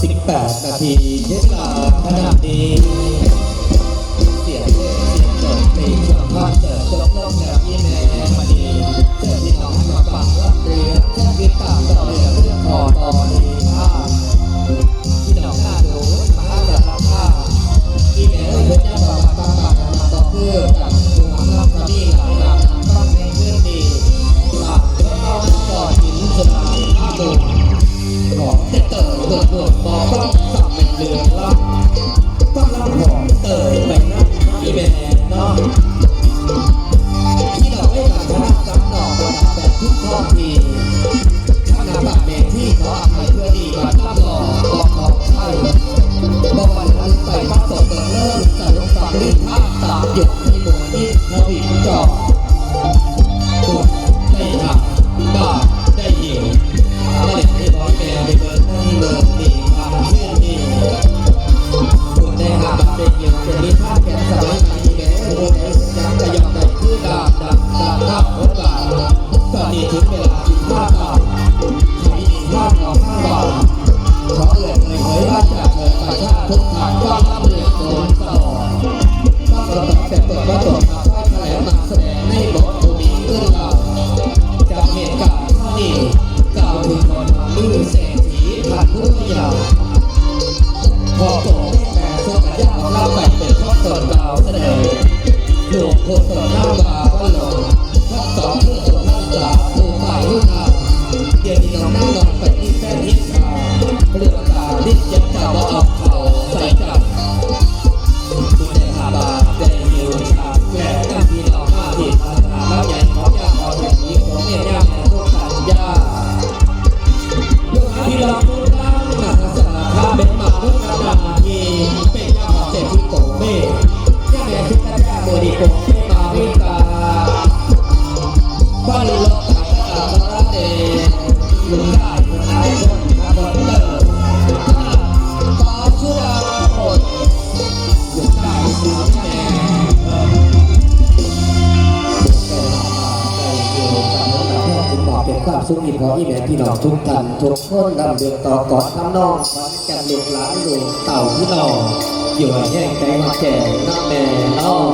8 นาทีเวลาขนาดนี้เสียงเพลงเสียงจบเพลงช่วงคอเตจบลงแม่แม่มาดีเชิญพี่น้องมาฟังรับเรือแค่ติดตามต่อเรือเรื่องพอตอนนี้ภาพี่น้องหน้าดูมาสารภาพที่แม่เลือนยังบอกว่าบางบางมาต่อเพื่อกับดวงรับกระบี่หลายหลังต้องในเรื่องดีหลังก็เอาก่อหินสลายภาพดูของเตเตอเดือเดือ ดบอต้องสามเป็นเรืองลับต้องรับของเตยไปนั่งที่แม่นาะที่เราไม่การชนะจับดอกระดับแบบทุกท้องทีข้านาบัตรเมที่ขออภัยเพื่อดีบัตรรับรองบอกของใช่บอกวันนั้นไปพักสดเปิดเลิกสรุปฝังลิ้นภาพตามหยด ถึงเวลากินข้าวตาใครมีข้าวเอาข้าวบาขอเอ่ยเอ่ยเผยว่าจาเกิดประชาทุกทางก็รับเรียนโดนตลอดต้องระกอบแต่เปิดว่าตกมาค่อยแถลงมาแสดงในบทตัวมีเรื่องราวจากเหตุการณ์ข้อนี้กล่าวถึงคนมือเศรษฐีผ่านผู้ยาวพอโตแม่สุกัญญาเล่าไปเป็นข้อสอนดาวเสนอหลวงโคตรหน้ วิกาบ้านโลกตาตาตาเดลุงได้คนไทยคนมาบนเตอร์ขอชื่อดาวคนลุงได้ซื้อแม่เป็นความสุขที่พอที่แม่พี่น้องทุกท่านทุกคนดำเดือดต่อก่อนน้ำนองขอนก่นลูกหลานลูกเต่าพี่น้องอยู่แห้งใจมาแก่น้ำแม่น้อง